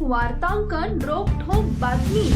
वार्तांकन रोखोक बातमी.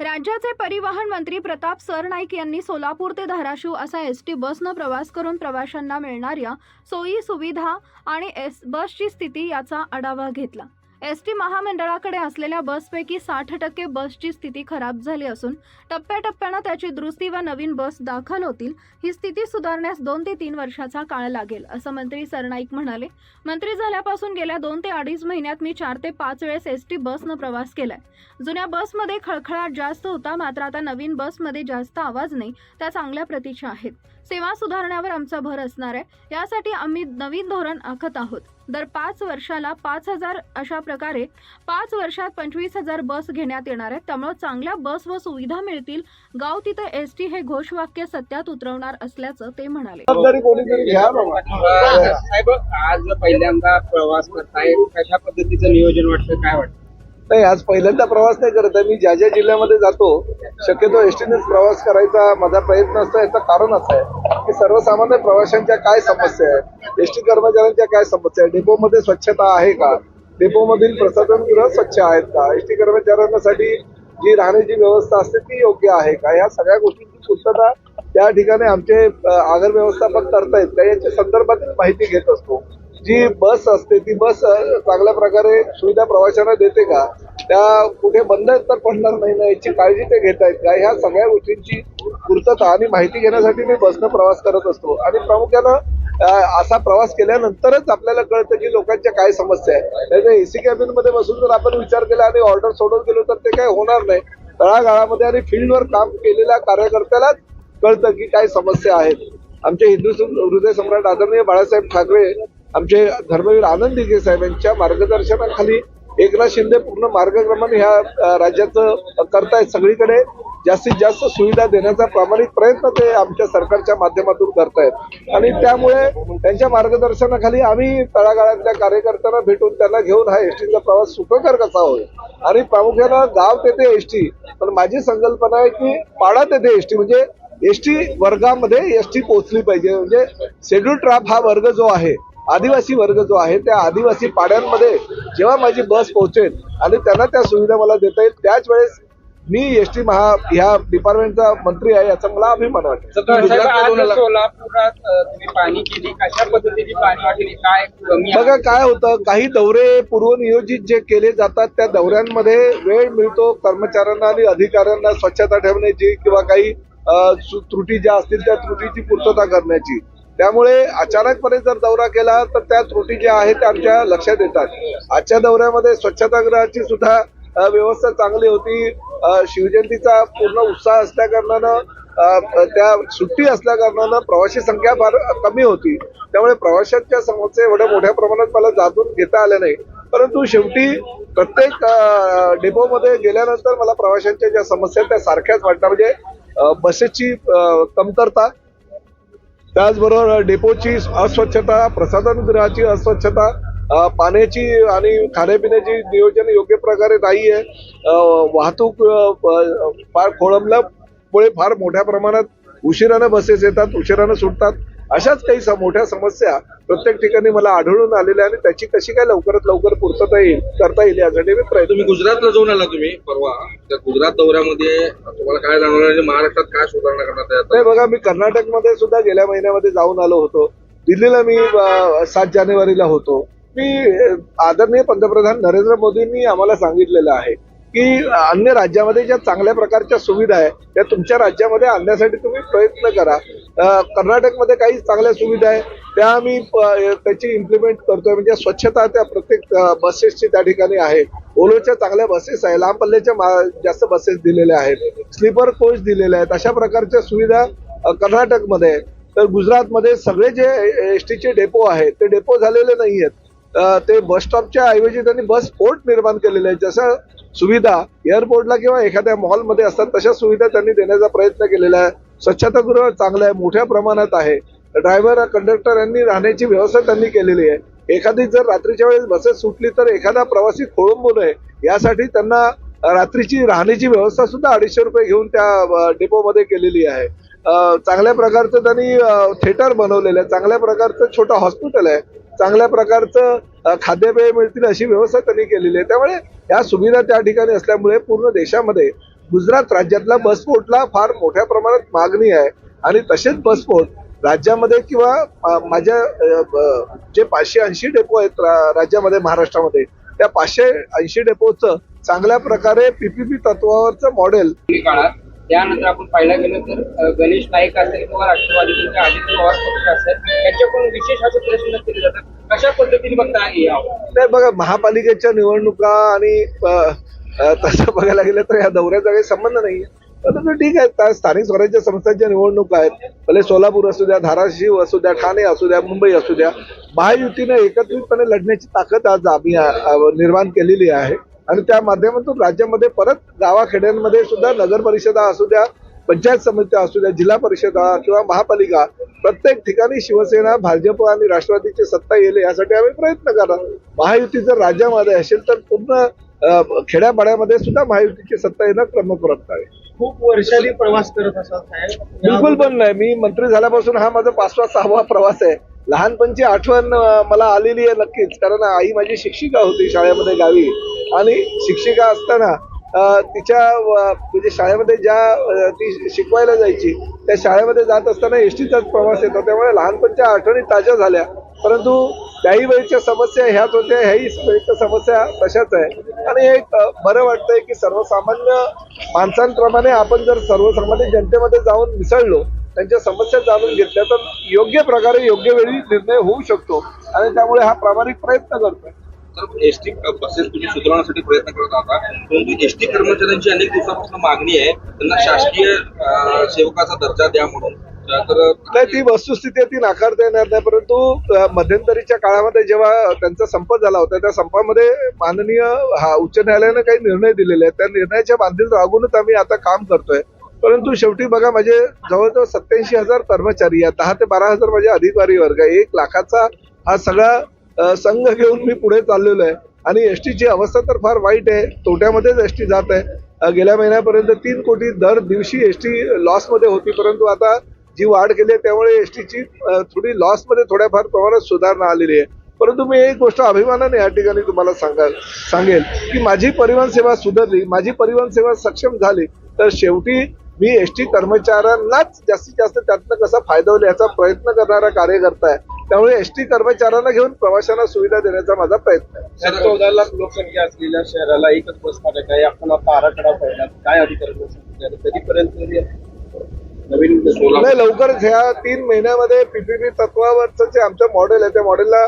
राज्याचे परिवहन मंत्री प्रताप सरनाईक यांनी सोलापूर ते धाराशिव असा एस टी बसनं प्रवास करून प्रवाशांना मिळणाऱ्या सोयी सुविधा आणि एस बसची स्थिती याचा आढावा घेतला. एस टी महामंडळाकडे असलेल्या बसपैकी साठ टक्के बसची स्थिती खराब झाली असून टप्प्याटप्प्यानं त्याची दुरुस्ती व नवीन बस दाखल होतील ही स्थिती सुधारण्यास दोन ते तीन वर्षाचा काळ लागेल असं मंत्री सरनाईक म्हणाले. मंत्री झाल्यापासून गेल्या दोन ते अडीच महिन्यात मी चार ते पाच वेळेस एस टी बसनं प्रवास केलाय. जुन्या बसमध्ये खळखळाट जास्त होता मात्र आता नवीन बसमध्ये जास्त आवाज नाही त्या चांगल्या प्रतीच्या आहेत. सेवा सुधारण्यावर आमचा भर असणार आहे. यासाठी आम्ही नवीन धोरण आखत आहोत. दर पाच वर्षाला पाच हजार अशा प्रकारे पाच वर्षात पंचवीस हजार बस घेण्यात येणार आहेत. त्यामुळे चांगल्या बस व सुविधा मिळतील. गाव तिथं एस टी हे घोषवाक्य सत्यात उतरवणार असल्याचं ते म्हणाले. जबाबदारी कोणीतरी घ्या बाबा. साहेब आज पहिल्यांदा प्रवास करताय. कशा पद्धतीचं नियोजन वाटतं? काय वाटतं? नाही आज पहिल्यांदा प्रवास नाही करत आहे. मी ज्या ज्या जिल्ह्यामध्ये जातो शक्यतो एसटीनेच प्रवास करायचा माझा प्रयत्न असतो याचं कारण असं आहे की सर्वसामान्य प्रवाशांच्या काय समस्या आहेत? एसटी कर्मचाऱ्यांच्या काय समस्या आहेत? डेपोमध्ये स्वच्छता आहे का? डेपोमधील प्रसाधन गृह स्वच्छ आहेत का? एसटी कर्मचाऱ्यांसाठी जी राहण्याची व्यवस्था असते ती योग्य आहे का? या सगळ्या गोष्टींची पूर्तता त्या ठिकाणी आमचे आगर व्यवस्थापन करतायत. का याच्या संदर्भातील माहिती घेत असतो. जी बस असते ती बस चांगल्या प्रकारे सुविधा प्रवाशांना देते का? त्या कुठे बंद तर पडणार नाही ना? याची काळजी ते घेत आहेत का? ह्या सगळ्या गोष्टींची पूर्तता आणि माहिती घेण्यासाठी मी बसनं प्रवास करत असतो. आणि प्रामुख्यानं असा प्रवास केल्यानंतरच आपल्याला कळतं की लोकांच्या काय समस्या आहे नाही एसी कॅबिनमध्ये बसून जर आपण विचार केला आणि ऑर्डर सोडून गेलो तर ते काय होणार नाही. तळागाळामध्ये आणि फील्डवर काम केलेल्या कार्यकर्त्यालाच कळतं की काय समस्या आहेत. आमचे हिंदू हृदय सम्राट आदरणीय बाळासाहेब ठाकरे आमचे धर्मवीर आनंद दिघे साहेबांच्या मार्गदर्शनाखाली एकनाथ शिंदे पूर्ण मार्गक्रमण ह्या राज्याचं करतायत सगळीकडे. जास्तीत जास्त सुविधा देण्याचा प्रामाणिक प्रयत्न ते आमच्या सरकारच्या माध्यमातून करतायत. आणि त्यामुळे त्यांच्या मार्गदर्शनाखाली आम्ही तळागाळातल्या कार्यकर्त्यांना भेटून त्यांना घेऊन हा एसटीचा प्रवास सुखकर कसा होईल? आणि प्रामुख्यानं गाव तेथे एसटी. पण माझी संकल्पना आहे की पाडा तेथे एसटी. म्हणजे एसटी वर्गामध्ये एसटी पोहोचली पाहिजे. म्हणजे शेड्यूल ट्राफ हा वर्ग जो आहे आदिवासी वर्ग जो आहे त्या आदिवासी पाड्यांमध्ये जेव्हा माझी बस पोहोचेल आणि त्यांना त्या सुविधा मला देता येईल त्याच वेळेस मी एसटी महा ह्या डिपार्टमेंटचा मंत्री आहे याचा मला अभिमान वाटतो? बघा काय होतं काही दौरे पूर्वनियोजित जे केले जातात त्या दौऱ्यांमध्ये वेळ मिळतो कर्मचाऱ्यांना आणि अधिकाऱ्यांना स्वच्छता ठेवण्याची किंवा काही त्रुटी ज्या असतील त्या त्रुटीची पूर्तता करण्याची. त्यामुळे अचानकपणे जर दौरा केला तर त्या त्रुटी ज्या आहेत त्या आमच्या लक्षात येतात. आजच्या दौऱ्यामध्ये स्वच्छतागृहाची सुद्धा व्यवस्था चांगली होती. शिवजयंतीचा पूर्ण उत्साह असल्याकारणानं त्या सुट्टी असल्याकारणानं प्रवाशी प्रवासी संख्या फार कमी होती. त्यामुळे प्रवाशांच्या समस्या एवढ्या मोठ्या प्रमाणात मला जातून घेता आल्या नाही. परंतु शेवटी प्रत्येक डेपोमध्ये गेल्यानंतर मला प्रवाशांच्या ज्या समस्या आहेत त्या सारख्याच वाटतात. म्हणजे बसेसची कमतरता त्याचबरोबर डेपोची अस्वच्छता प्रसाधनगृहाची अस्वच्छता पाण्याची आणि खाण्यापिण्याची नियोजन योग्य प्रकारे नाही आहे वाहतूक फार खोळंबल्यामुळे फार मोठ्या प्रमाणात उशिरानं बसेस येतात उशिरानं सुटतात. अशाच काही मोठ्या समस्या प्रत्येक ठिकाणी मला आढळून आलेल्या आणि त्याची कशी काय लवकरात लवकर पूर्तता येईल करता येईल यासाठी मी प्रयत्न तुम्ही गुजरातला जाऊन आला तुम्ही परवा. त्या गुजरात दौऱ्यामध्ये तुम्हाला काय जाणवलं आणि महाराष्ट्रात काय सुधारणा करण्यात येतात नाही बघा मी कर्नाटकमध्ये सुद्धा गेल्या महिन्यामध्ये जाऊन आलो होतो. दिल्लीला मी सात जानेवारीला होतो. मी आदरणीय पंतप्रधान नरेंद्र मोदींनी आम्हाला सांगितलेलं आहे की अन्य राज्यामध्ये ज्या चांगल्या प्रकारच्या सुविधा आहे त्या तुमच्या राज्यामध्ये आणण्यासाठी तुम्ही प्रयत्न करा. कर्नाटकमध्ये काही चांगल्या सुविधा आहे त्या आम्ही त्याची इम्प्लिमेंट करतोय. म्हणजे स्वच्छता त्या प्रत्येक बसेसची त्या ठिकाणी आहे. ओलोच्या चांगल्या बसेस आहे लांब पल्ल्याच्या मा- जास्त बसेस दिलेल्या आहेत. स्लीपर कोच दिलेल्या आहेत. अशा प्रकारच्या सुविधा कर्नाटकमध्ये आहे. तर गुजरातमध्ये सगळे जे एस टीचे डेपो आहेत ते डेपो झालेले नाही आहेत ते बस स्टॉपच्या ऐवजी त्यांनी बस पोर्ट निर्माण केलेले आहेत. जसं सुविधा एअरपोर्टला किंवा एखाद्या मॉलमध्ये असतात तशा सुविधा त्यांनी देण्याचा प्रयत्न केलेला आहे. स्वच्छतागृह चांगलं आहे मोठ्या प्रमाणात आहे. ड्रायव्हर कंडक्टर यांनी राहण्याची व्यवस्था त्यांनी केलेली आहे. एखादी जर रात्रीच्या वेळेस बसेस सुटली तर एखादा प्रवासी खोळंबू नये यासाठी त्यांना रात्रीची राहण्याची व्यवस्था सुद्धा अडीचशे रुपये घेऊन त्या डेपोमध्ये केलेली आहे. चांगल्या प्रकारचं त्यांनी थिएटर बनवलेलं आहे. चांगल्या प्रकारचं छोटं हॉस्पिटल आहे. चांगल्या प्रकारचं खाद्यपेय मिळतील अशी व्यवस्था त्यांनी केलेली आहे. त्यामुळे या सुविधा त्या ठिकाणी असल्यामुळे पूर्ण देशामध्ये गुजरात राज्यातला बसपोर्टला फार मोठ्या प्रमाणात मागणी आहे. आणि तसेच बसपोर्ट राज्यामध्ये किंवा माझ्या जे पाचशे ऐंशी डेपो आहेत राज्यामध्ये महाराष्ट्रामध्ये त्या पाचशे ऐंशी डेपोचं चांगल्या प्रकारे पीपीपी तत्वावरचं मॉडेल काळात त्यानंतर आपण पाहायला गेलो तर गणेश नाईक असेल किंवा राष्ट्रवादी अजित पवार पक्ष असेल त्यांच्याकडून विशेष असे प्रश्न केले जातात. कशा पद्धतीने बघता नाही बघा महापालिकेच्या निवडणुका आणि तसं बघायला गेलं तर या दौऱ्याचा काही संबंध नाही परंतु ठीक आहे स्थानिक स्वराज्य संस्थांच्या निवडणुका आहेत. भले सोलापूर असू द्या धाराशिव असू द्या ठाणे असू द्या मुंबई असू द्या महायुतीने एकत्रितपणे लढण्याची ताकद आज आम्ही निर्माण केलेली आहे. आणि त्या माध्यमातून राज्यामध्ये परत गावाखेड्यांमध्ये सुद्धा नगर परिषदा असू द्या पंचायत समित्या असू द्या जिल्हा परिषदा किंवा महापालिका प्रत्येक ठिकाणी शिवसेना भाजप आणि राष्ट्रवादीची सत्ता येईल यासाठी आम्ही प्रयत्न करणार. महायुती जर राज्यामध्ये असेल तर पूर्ण खेड्यापाड्यामध्ये सुद्धा महायुतीची सत्ता येणं क्रमप्राप्त आहे. खूप वर्षांनी प्रवास करत असाल बिलकुल पण नाही. मी मंत्री झाल्यापासून हा माझा पाचवा सहावा प्रवास आहे. लहानपणची आठवण मला आलेली आहे नक्कीच. कारण आई माझी शिक्षिका होती शाळेमध्ये गावी. आणि शिक्षिका असताना तिच्या म्हणजे शाळेमध्ये ज्या ती शिकवायला जायची त्या शाळेमध्ये जात असताना एसटीचाच प्रवास येतो. त्यामुळे लहानपणच्या आठवणी ताज्या झाल्या. परंतु त्याही वेळच्या समस्या ह्याच होत्या ह्याही वेळच्या समस्या तशाच आहे. आणि एक बरं वाटतंय की सर्वसामान्य माणसांप्रमाणे आपण जर सर्वसामान्य जनतेमध्ये जाऊन मिसळलो त्यांच्या समस्या जाणून घेतल्या तर योग्य प्रकारे योग्य वेळी निर्णय होऊ शकतो. आणि त्यामुळे हा प्रामाणिक प्रयत्न करतोय. एस टी म्हणजे बसेस तुम्ही सुधारण्यासाठी प्रयत्न करत आहात. परंतु एसटी कर्मचाऱ्यांची अनेक दिवसापासून मागणी आहे. त्यांना शासकीय सेवकाचा दर्जा द्या म्हणून. तर नाही ती वस्तुस्थिती आहे, ती नाकारता येणार नाही. परंतु मध्यंतरीच्या काळामध्ये जेव्हा त्यांचा संप झाला होता त्या संपामध्ये माननीय हा उच्च न्यायालयानं काही निर्णय दिलेले आहेत. त्या निर्णयाच्या बांधील राहूनच आम्ही आता काम करतोय. परंतु शेवटी बघा माझे जवळजवळ सत्याऐंशी हजार कर्मचारी आहेत दहा ते बारा हजार माझे अधिकारी वर्ग आहे एक लाखाचा हा सगळा संघ घेऊन मी पुढे चाललेलो आहे. आणि एसटीची अवस्था तर फार वाईट आहे. तोट्यामध्येच एसटी जात आहे. गेल्या महिन्यापर्यंत तीन कोटी दर दिवशी एसटी लॉसमध्ये होती. परंतु आता जी वाढ केली आहे त्यामुळे एसटीची थोडी लॉसमध्ये थोड्याफार प्रमाणात सुधारणा आलेली आहे. परंतु मी एक गोष्ट अभिमानाने या ठिकाणी तुम्हाला सांगा सांगेल की माझी परिवहन सेवा सुधारली माझी परिवहन सेवा सक्षम झाली. तर शेवटी मी एस टी कर्मचाऱ्यांनाच जास्तीत जास्त त्यातनं कसा फायदा होईल याचा प्रयत्न करणारा कार्यकर्ता आहे. त्यामुळे एस टी कर्मचाऱ्यांना घेऊन प्रवाशांना सुविधा देण्याचा माझा प्रयत्न आहे. चौदा लाख लोकसंख्या असलेल्या शहराला एकच बस स्थानक आहे. आपण आता आराखडा पाहिला काय अधिकारी कधीपर्यंत नवीन नाही लवकरच ह्या तीन महिन्यामध्ये पीपीपी तत्वावरचं जे आमचं मॉडेल आहे त्या मॉडेलला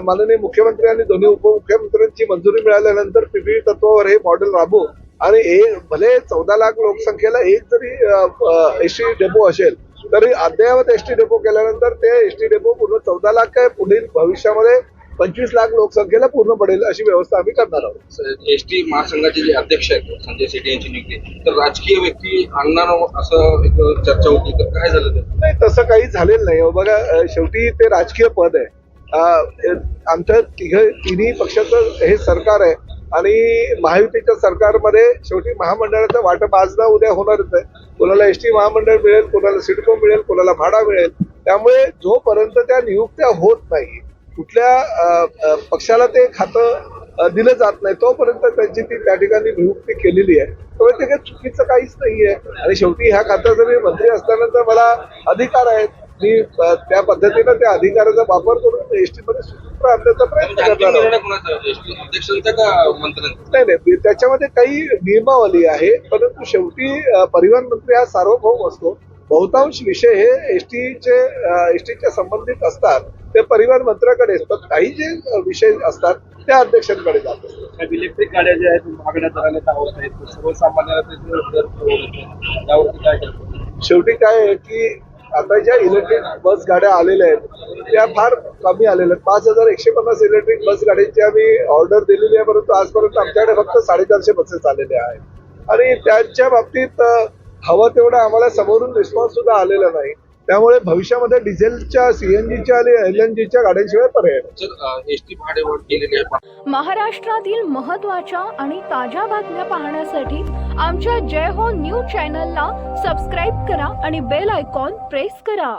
माननीय मुख्यमंत्री आणि दोन्ही उपमुख्यमंत्र्यांची मंजुरी मिळाल्यानंतर पीपीपी तत्वावर हे मॉडेल राबवू आणि एक भले चौदा लाख लोकसंख्येला एक जरी एस टी डेपो असेल तरी अद्ययावत एस टी डेपो केल्यानंतर ते एस टी डेपो पूर्ण चौदा लाख काय पुढील भविष्यामध्ये पंचवीस लाख लोकसंख्येला पूर्ण पडेल अशी व्यवस्था आम्ही करणार आहोत. एसटी महासंघाचे जे अध्यक्ष आहेत संजय शेट्टी यांची नियुक्ती तर राजकीय व्यक्ती आणणार असं एक चर्चा होती तर काय झालं नाही तसं काही झालेलं नाही. हो. बघा शेवटी ते राजकीय पद आहे. आमच्या तिघ तिन्ही पक्षाचं हे सरकार आहे. आणि महायुतीच्या सरकारमध्ये शेवटी महामंडळाचं वाटप आज ना उद्या होणारच आहे. कोणाला एस टी महामंडळ मिळेल कोणाला सिडको मिळेल कोणाला भाडा मिळेल. त्यामुळे जोपर्यंत त्या नियुक्त्या होत नाही कुठल्या पक्षाला ते खातं दिलं जात नाही तोपर्यंत त्यांची ती त्या ठिकाणी नियुक्ती केलेली आहे. त्यामुळे ते काही चुकीचं काहीच नाही आहे आणि शेवटी ह्या खात्याचा मी मंत्री असल्यानंतर मला अधिकार आहेत. मी त्या पद्धतीनं त्या अधिकाराचा वापर करून एसटी मध्ये स्वतंत्र आणण्याचा प्रयत्न करणार नाही नाही त्याच्यामध्ये काही नियमावली आहे परंतु शेवटी परिवहन मंत्री हा सार्वभौम असतो. बहुतांश विषय हे एसटीचे एसटीच्या संबंधित असतात. ते परिवहन मंत्र्याकडे असतात. काही जे विषय असतात त्या अध्यक्षांकडे जातात इलेक्ट्रिक गाड्या ज्या आहेत महागड्या दराने धावत आहेत सर्वसामान्यांना त्याचे दर परवडत नाही. त्यावरती काय शेवटी काय आहे की आता ज्या इलेक्ट्रिक बस गाड्या आलेल्या आहेत त्या फार कमी आलेल्या आहेत. पाच हजार एकशे पन्नास इलेक्ट्रिक बस गाड्यांची आम्ही ऑर्डर दिलेली आहे परंतु आजपर्यंत आमच्याकडे फक्त साडेचारशे बसेस आलेल्या आहेत. आणि त्यांच्या बाबतीत हवं तेवढं आम्हाला समोरून रिस्पॉन्स सुद्धा आलेला नाही. त्यामुळे भविष्यामध्ये डिझेलच्या सीएनजीच्या आणि एल एन जीच्या गाड्यांशिवाय पर्याय महाराष्ट्रातील महत्त्वाच्या आणि ताज्या बातम्या पाहण्यासाठी आमच्या जय हो न्यूज चॅनलला सबस्क्राईब करा आणि बेल आयकॉन प्रेस करा.